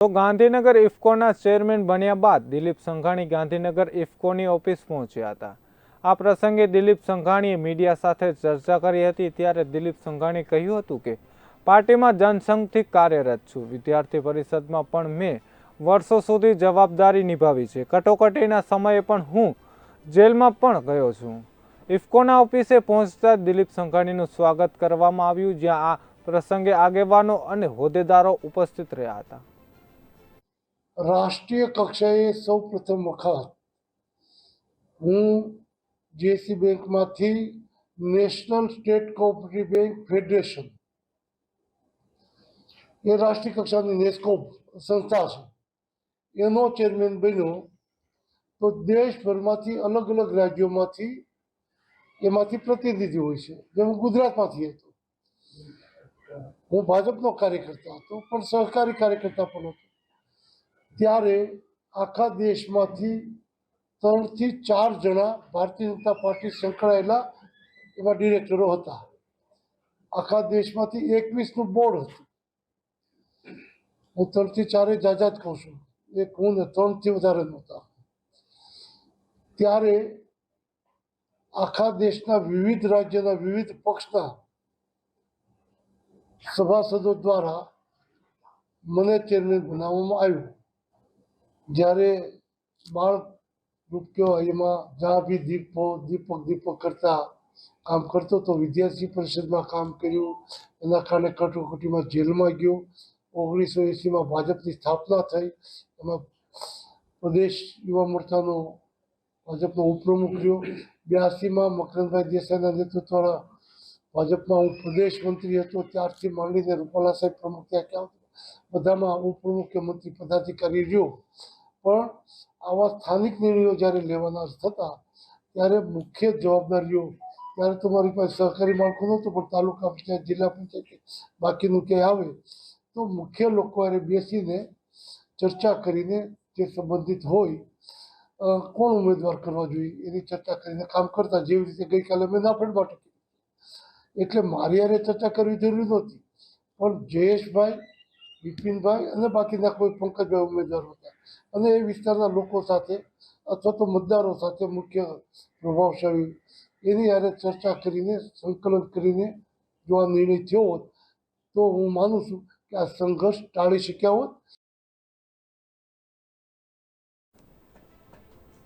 તો ગાંધીનગર ઇફકોના ચેરમેન બન્યા બાદ દિલીપ સંઘાણી ગાંધીનગર ઇફકોની ઓફિસ પહોંચ્યા હતા. આ પ્રસંગે દિલીપ સંઘાણીએ મીડિયા સાથે ચર્ચા કરી હતી, ત્યારે દિલીપ સંઘાણીએ કહ્યું હતું કે, પાર્ટીમાં જનસંઘથી કાર્યરત છું. વિદ્યાર્થી પરિષદમાં પણ મેં વર્ષો સુધી જવાબદારી નિભાવી છે. કટોકટીના સમયે પણ હું જેલમાં પણ ગયો છું. ઇફકોના ઓફિસે પહોંચતા દિલીપ સંઘાણીનું સ્વાગત કરવામાં આવ્યું, જ્યાં આ પ્રસંગે આગેવાનો અને હોદ્દેદારો ઉપસ્થિત રહ્યા હતા. રાષ્ટ્રીય કક્ષાએ સૌ પ્રથમ વખત હું જેસી બેંકમાંથી national state cooperative bank federation. એ રાષ્ટ્રીય કક્ષાની નેસ્કોપ સંસ્થા છે. એનો ચેરમેન બન્યો તો દેશભરમાંથી અલગ અલગ રાજ્યોમાંથી એમાંથી પ્રતિનિધિ હોય છે. જેમ ગુજરાતમાંથી હતો. હું ભાજપનો કાર્યકર્તા હતો, પણ સહકારી કાર્યકર્તા પણ હતો. ત્યારે આખા દેશમાંથી ત્રણથી ચાર જણા ભારતીય જનતા પાર્ટી સંકળાયેલા એવા ડિરેક્ટરો હતા. આખા દેશમાંથી એકવીસનું બોર્ડ હતું. હું ત્રણથી ચારે જાજા જ કહું છું. એક હું ને ત્રણથી વધારે નહોતા. ત્યારે આખા દેશના વિવિધ રાજ્યના વિવિધ પક્ષના સભાસદો દ્વારા મને ચેરમેન બનાવવામાં આવ્યું. જ્યારે બાળ કહેવાય એમાં જ્યાં બી દીપો, દીપક દીપક કરતા કામ કરતો તો વિદ્યાર્થી પરિષદમાં કામ કર્યું. એના કારણે કટોકટીમાં જેલમાં ગયો. ઓગણીસો એંસીમાં ભાજપની સ્થાપના થઈ. એમાં પ્રદેશ યુવા મોરચાનો ભાજપનો ઉપપ્રમુખ રહ્યો. બ્યાસીમાં મકરંદભાઈ દેસાઈના નેતૃત્વવાળા ભાજપમાં હું પ્રદેશ મંત્રી હતો. ત્યારથી માંડીને રૂપાલા સાહેબ પ્રમુખ ત્યાં ક્યાં બધામાં ઉપપ્રમુખ કે મંત્રી પદાધિકારી રહ્યો. પણ આવા સ્થાનિક નિર્ણયો જ્યારે લેવાના થતા, ત્યારે મુખ્ય જવાબદારીઓ, ત્યારે તમારી પાસે સહકારી માળખું નહોતું, પણ તાલુકા પંચાયત, જિલ્લા પંચાયત બાકીનું ક્યાંય આવે, તો મુખ્ય લોકો બેસીને ચર્ચા કરીને જે સંબંધિત હોય કોણ ઉમેદવાર કરવા જોઈએ? એની ચર્ચા કરીને કામ કરતા જેવી રીતે ગઈકાલે મેં નાફેડ માટે બાટકી એટલે મારી યારે ચર્ચા કરવી જરૂરી નહોતી. પણ જયેશભાઈ બિપિનભાઈ અને બાકીના કોઈ પંકજભાઈ ઉમેદવાર હતા. અને એ વિસ્તારના લોકો સાથે અથવા તો મતદારો સાથે મુખ્ય પ્રભાવશાળી એની હારે ચર્ચા કરીને, સંકલન કરીને જો આ નિર્ણય થયો હોત તો હું માનું છું કે આ સંઘર્ષ ટાળી શક્યા હોત.